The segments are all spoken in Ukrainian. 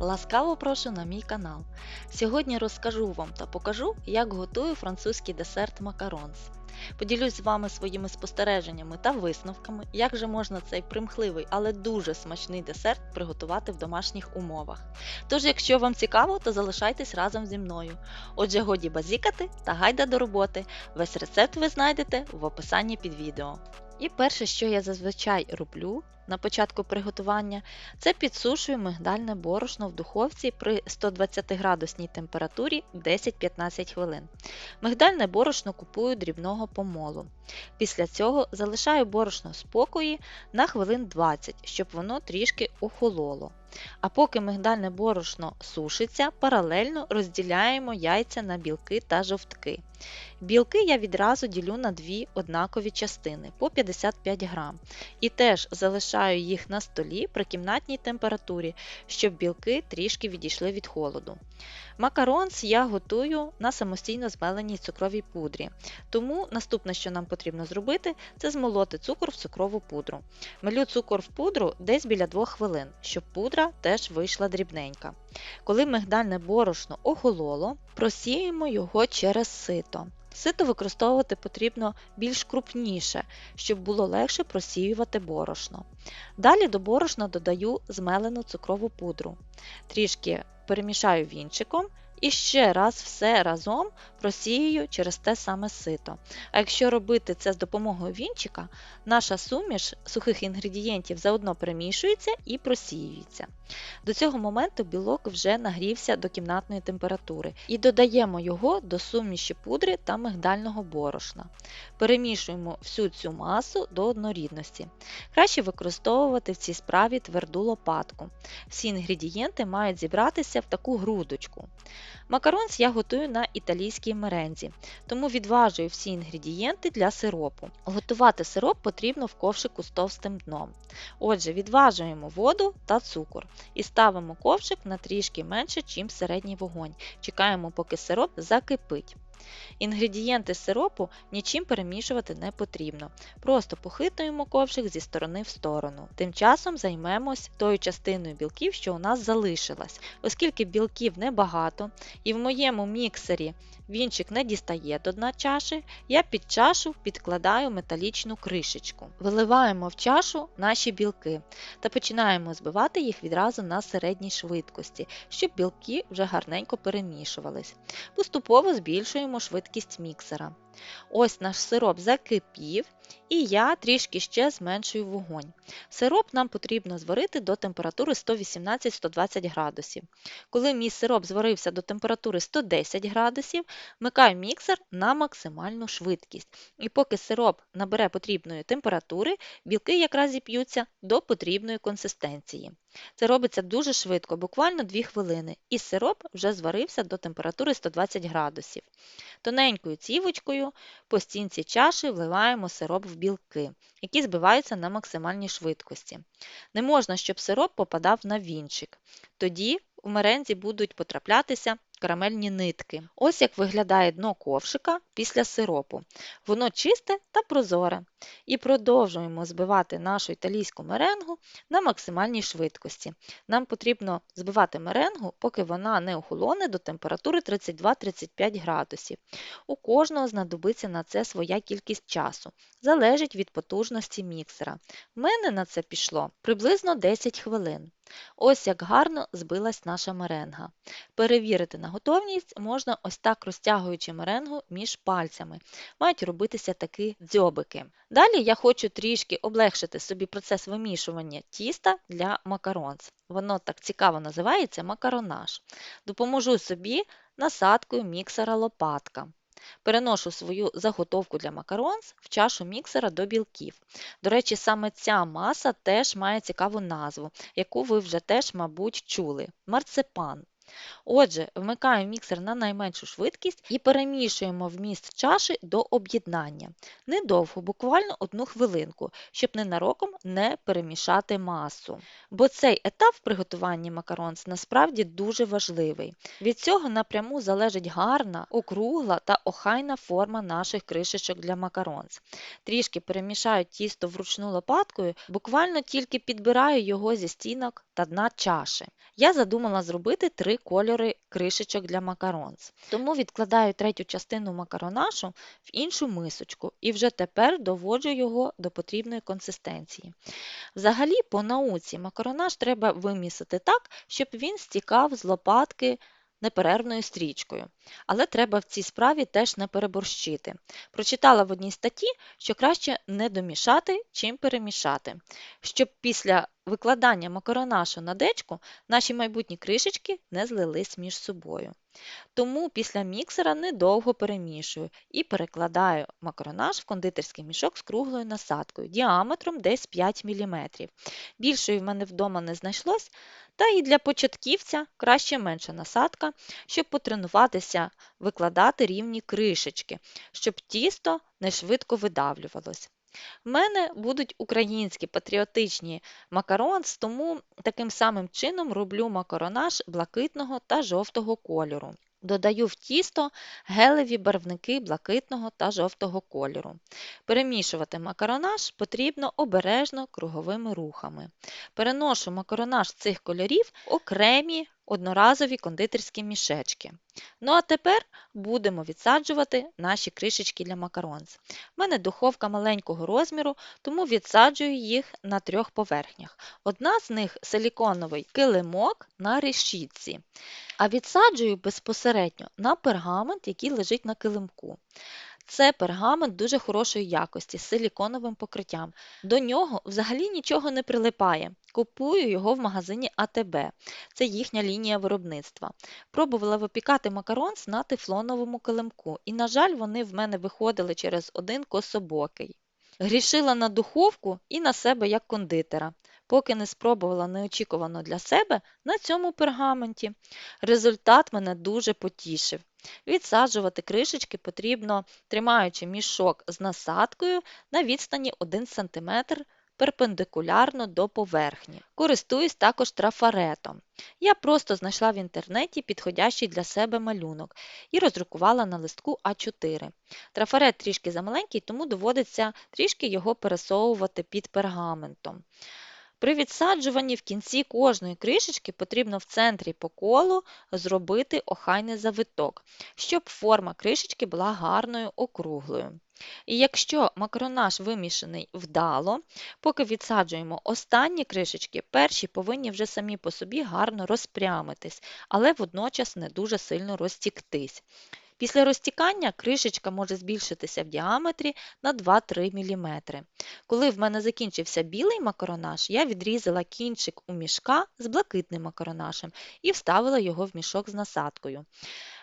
Ласкаво прошу на мій канал. Сьогодні розкажу вам та покажу, як готую французький десерт макаронс. Поділюсь з вами своїми спостереженнями та висновками, як же можна цей примхливий, але дуже смачний десерт приготувати в домашніх умовах. Тож, якщо вам цікаво, то залишайтесь разом зі мною. Отже, годі базікати та гайда до роботи. Весь рецепт ви знайдете в описанні під відео. І перше, що я зазвичай роблю на початку приготування, це підсушую мигдальне борошно в духовці при 120 градусній температурі 10-15 хвилин. Мигдальне борошно купую дрібного помолу. Після цього залишаю борошно в спокої на хвилин 20, щоб воно трішки охололо. А поки мигдальне борошно сушиться, паралельно розділяємо яйця на білки та жовтки. Білки я відразу ділю на дві однакові частини по 55 грам. І теж залишаю їх на столі при кімнатній температурі, щоб білки трішки відійшли від холоду. Макаронс я готую на самостійно змеленій цукровій пудрі. Тому наступне, що нам потрібно зробити, це змолоти цукор в цукрову пудру. Мелю цукор в пудру десь біля 2 хвилин, щоб пудра теж вийшла дрібненька. Коли мигдальне борошно охололо, просіємо його через сито. Сито використовувати потрібно більш крупніше, щоб було легше просіювати борошно. Далі до борошна додаю змелену цукрову пудру. Трішки перемішаю вінчиком і ще раз все разом просіюю через те саме сито. А якщо робити це з допомогою вінчика, наша суміш сухих інгредієнтів заодно перемішується і просіюється. До цього моменту білок вже нагрівся до кімнатної температури і додаємо його до суміші пудри та мигдального борошна. Перемішуємо всю цю масу до однорідності. Краще використовувати в цій справі тверду лопатку. Всі інгредієнти мають зібратися в таку грудочку. Макаронс я готую на італійській мерензі, тому відважую всі інгредієнти для сиропу. Готувати сироп потрібно в ковшику з товстим дном. Отже, відважуємо воду та цукор і ставимо ковшик на трішки менше, ніж середній вогонь. Чекаємо, поки сироп закипить. Інгредієнти сиропу нічим перемішувати не потрібно. Просто похитуємо ковшик зі сторони в сторону. Тим часом займемось тою частиною білків, що у нас залишилась. Оскільки білків небагато, і в моєму міксері вінчик не дістає до дна чаші, я під чашу підкладаю металічну кришечку. Виливаємо в чашу наші білки та починаємо збивати їх відразу на середній швидкості, щоб білки вже гарненько перемішувались. Поступово збільшуємо швидкість міксера. Ось наш сироп закипів, і я трішки ще зменшую вогонь. Сироп нам потрібно зварити до температури 118-120 градусів. Коли мій сироп зварився до температури 110 градусів, вмикаю міксер на максимальну швидкість. І поки сироп набере потрібної температури, білки якраз зіп'ються до потрібної консистенції. Це робиться дуже швидко, буквально 2 хвилини, і сироп вже зварився до температури 120 градусів. Тоненькою цівочкою по стінці чаші вливаємо сироп в білки, які збиваються на максимальній швидкості. Не можна, щоб сироп попадав на вінчик. Тоді в мерензі будуть потраплятися карамельні нитки. Ось як виглядає дно ковшика після сиропу. Воно чисте та прозоре. І продовжуємо збивати нашу італійську меренгу на максимальній швидкості. Нам потрібно збивати меренгу, поки вона не охолоне до температури 32-35 градусів. У кожного знадобиться на це своя кількість часу, залежить від потужності міксера. В мене на це пішло приблизно 10 хвилин. Ось як гарно збилась наша меренга. Перевірити на готовність можна ось так розтягуючи меренгу між пальцями. Мають робитися такі дзьобики. Далі я хочу трішки облегшити собі процес вимішування тіста для макаронс. Воно так цікаво називається макаронаж. Допоможу собі насадкою міксера лопатка. Переношу свою заготовку для макаронс в чашу міксера до білків. До речі, саме ця маса теж має цікаву назву, яку ви вже теж, мабуть, чули марципан. Отже, вмикаємо міксер на найменшу швидкість і перемішуємо вміст чаші до об'єднання. Недовго, буквально одну хвилинку, щоб ненароком не перемішати масу. Бо цей етап в приготуванні макаронс насправді дуже важливий. Від цього напряму залежить гарна, округла та охайна форма наших кришечок для макаронс. Трішки перемішаю тісто вручну лопаткою, буквально тільки підбираю його зі стінок та дна чаші. Я задумала зробити три кольори кришечок для макаронс. Тому відкладаю третю частину макаронашу в іншу мисочку і вже тепер доводжу його до потрібної консистенції. Взагалі, по науці макаронаж треба вимісити так, щоб він стікав з лопатки неперервною стрічкою. Але треба в цій справі теж не переборщити. Прочитала в одній статті, що краще не домішати, чим перемішати, щоб після викладання макаронашу на дечку наші майбутні кришечки не злились між собою. Тому після міксера недовго перемішую і перекладаю макаронаж в кондитерський мішок з круглою насадкою діаметром десь 5 мм. Більшої в мене вдома не знайшлось, та і для початківця краще менша насадка, щоб потренуватися викладати рівні кришечки, щоб тісто не швидко видавлювалось. В мене будуть українські патріотичні макаронс, тому таким самим чином роблю макаронаж блакитного та жовтого кольору. Додаю в тісто гелеві барвники блакитного та жовтого кольору. Перемішувати макаронаж потрібно обережно круговими рухами. Переношу макаронаж цих кольорів в окремі одноразові кондитерські мішечки. Ну а тепер будемо відсаджувати наші кришечки для макаронс. У мене духовка маленького розміру, тому відсаджую їх на трьох поверхнях. Одна з них силіконовий килимок на решітці, а відсаджую безпосередньо на пергамент, який лежить на килимку. Це пергамент дуже хорошої якості з силіконовим покриттям. До нього взагалі нічого не прилипає. Купую його в магазині АТБ. Це їхня лінія виробництва. Пробувала випікати макаронс на тефлоновому килимку, і, на жаль, вони в мене виходили через один кособокий. Грішила на духовку і на себе як кондитера, поки не спробувала неочікувано для себе на цьому пергаменті. Результат мене дуже потішив. Відсаджувати кришечки потрібно, тримаючи мішок з насадкою на відстані 1 см перпендикулярно до поверхні. Користуюсь також трафаретом. Я просто знайшла в інтернеті підходящий для себе малюнок і роздрукувала на листку А4. Трафарет трішки замаленький, тому доводиться трішки його пересовувати під пергаментом. При відсаджуванні в кінці кожної кришечки потрібно в центрі по колу зробити охайний завиток, щоб форма кришечки була гарною округлою. І якщо макаронаж вимішаний вдало, поки відсаджуємо останні кришечки, перші повинні вже самі по собі гарно розпрямитись, але водночас не дуже сильно розтіктись. Після розтікання кришечка може збільшитися в діаметрі на 2-3 мм. Коли в мене закінчився білий макаронаж, я відрізала кінчик у мішка з блакитним макаронашем і вставила його в мішок з насадкою,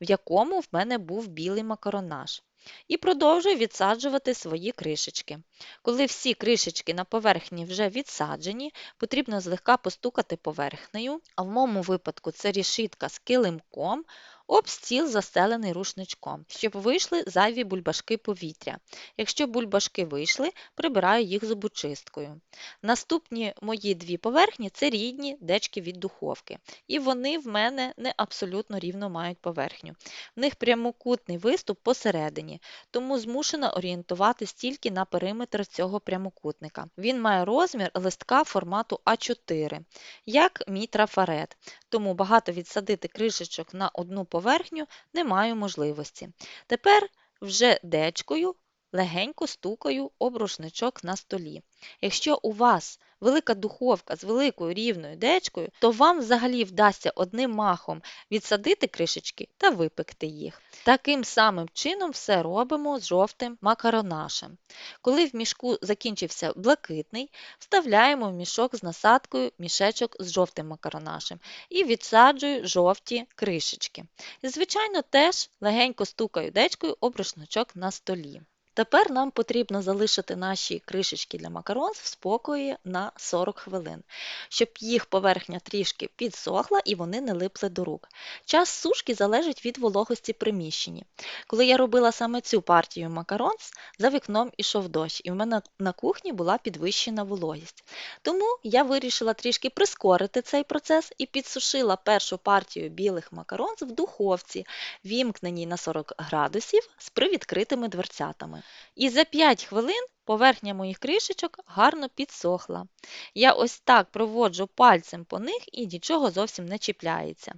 в якому в мене був білий макаронаж. І продовжую відсаджувати свої кришечки. Коли всі кришечки на поверхні вже відсаджені, потрібно злегка постукати поверхнею, а в моєму випадку це рішитка з килимком, об стіл застелений рушничком, щоб вийшли зайві бульбашки повітря. Якщо бульбашки вийшли, прибираю їх зубочисткою. Наступні мої дві поверхні це рідні дечки від духовки. І вони в мене не абсолютно рівно мають поверхню. В них прямокутний виступ посередині, тому змушена орієнтуватись тільки на периметр цього прямокутника. Він має розмір листка формату А4, як мій трафарет, тому багато відсадити кришечок на одну поверхню поверхню не маю можливості. Тепер вже дечкою легенько стукаю об рушничок на столі. Якщо у вас велика духовка з великою рівною дечкою, то вам взагалі вдасться одним махом відсадити кришечки та випекти їх. Таким самим чином все робимо з жовтим макаронашем. Коли в мішку закінчився блакитний, вставляємо в мішок з насадкою мішечок з жовтим макаронашем і відсаджую жовті кришечки. Звичайно, теж легенько стукаю дечкою об рушничок на столі. Тепер нам потрібно залишити наші кришечки для макарон в спокої на 40 хвилин, щоб їх поверхня трішки підсохла і вони не липли до рук. Час сушки залежить від вологості приміщення. Коли я робила саме цю партію макаронс, за вікном ішов дощ, і в мене на кухні була підвищена вологість. Тому я вирішила трішки прискорити цей процес і підсушила першу партію білих макаронс в духовці, вімкненій на 40 градусів з привідкритими дверцятами. І за 5 хвилин поверхня моїх кришечок гарно підсохла. Я ось так проводжу пальцем по них і нічого зовсім не чіпляється.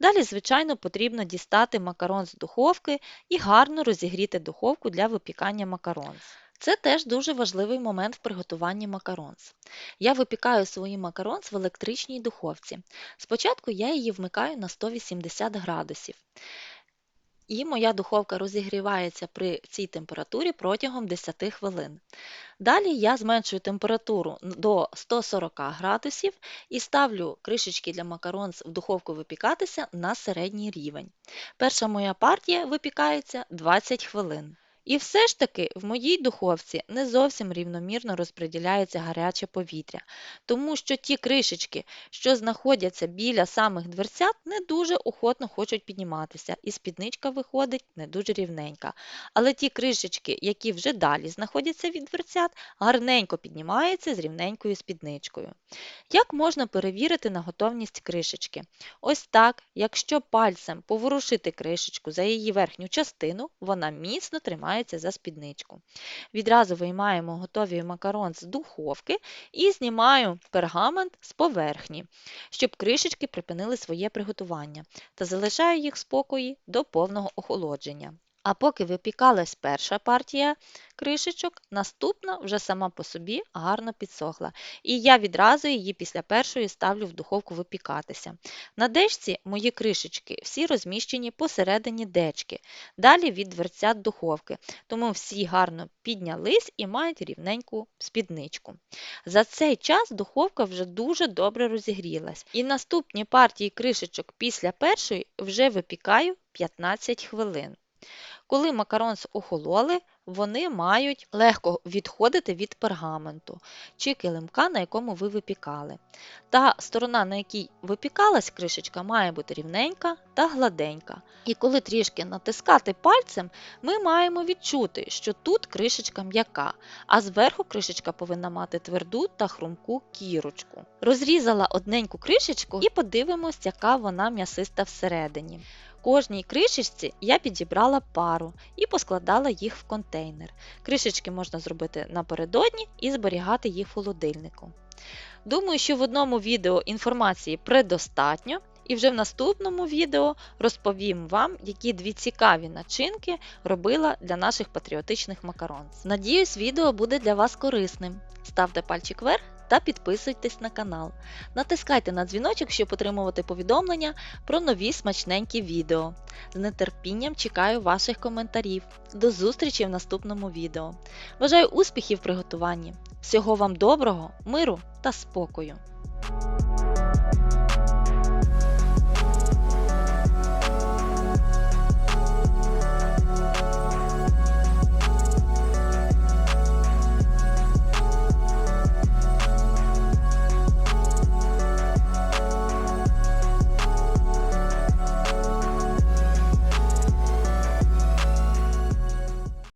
Далі, звичайно, потрібно дістати макарон з духовки і гарно розігріти духовку для випікання макаронс. Це теж дуже важливий момент в приготуванні макаронс. Я випікаю свої макаронс в електричній духовці. Спочатку я її вмикаю на 180 градусів. І моя духовка розігрівається при цій температурі протягом 10 хвилин. Далі я зменшую температуру до 140 градусів і ставлю кришечки для макаронс в духовку випікатися на середній рівень. Перша моя партія випікається 20 хвилин. І все ж таки в моїй духовці не зовсім рівномірно розподіляється гаряче повітря, тому що ті кришечки, що знаходяться біля самих дверцят, не дуже охотно хочуть підніматися, і спідничка виходить не дуже рівненька. Але ті кришечки, які вже далі знаходяться від дверцят, гарненько піднімаються з рівненькою спідничкою. Як можна перевірити на готовність кришечки? Ось так, якщо пальцем поворушити кришечку за її верхню частину, вона міцно тримається за спідничку. Відразу виймаємо готові макарон з духовки і знімаю пергамент з поверхні, щоб кришечки припинили своє приготування та залишаю їх спокої до повного охолодження. А поки випікалась перша партія кришечок, наступна вже сама по собі гарно підсохла. І я відразу її після першої ставлю в духовку випікатися. На дечці мої кришечки всі розміщені посередині дечки, далі від дверцят духовки, тому всі гарно піднялись і мають рівненьку спідничку. За цей час духовка вже дуже добре розігрілась. І наступні партії кришечок після першої вже випікаю 15 хвилин. Коли макаронс охололи, вони мають легко відходити від пергаменту чи килимка, на якому ви випікали. Та сторона, на якій випікалась кришечка, має бути рівненька та гладенька. І коли трішки натискати пальцем, ми маємо відчути, що тут кришечка м'яка, а зверху кришечка повинна мати тверду та хрумку кірочку. Розрізала одненьку кришечку і подивимось, яка вона м'ясиста всередині. Кожній кришечці я підібрала пару і поскладала їх в контейнер. Кришечки можна зробити напередодні і зберігати їх в холодильнику. Думаю, що в одному відео інформації предостатньо, і вже в наступному відео розповім вам, які дві цікаві начинки робила для наших патріотичних макарон. Надіюсь, відео буде для вас корисним. Ставте пальчик вверх та підписуйтесь на канал. Натискайте на дзвіночок, щоб отримувати повідомлення про нові смачненькі відео. З нетерпінням чекаю ваших коментарів. До зустрічі в наступному відео. Бажаю успіхів в приготуванні! Всього вам доброго, миру та спокою!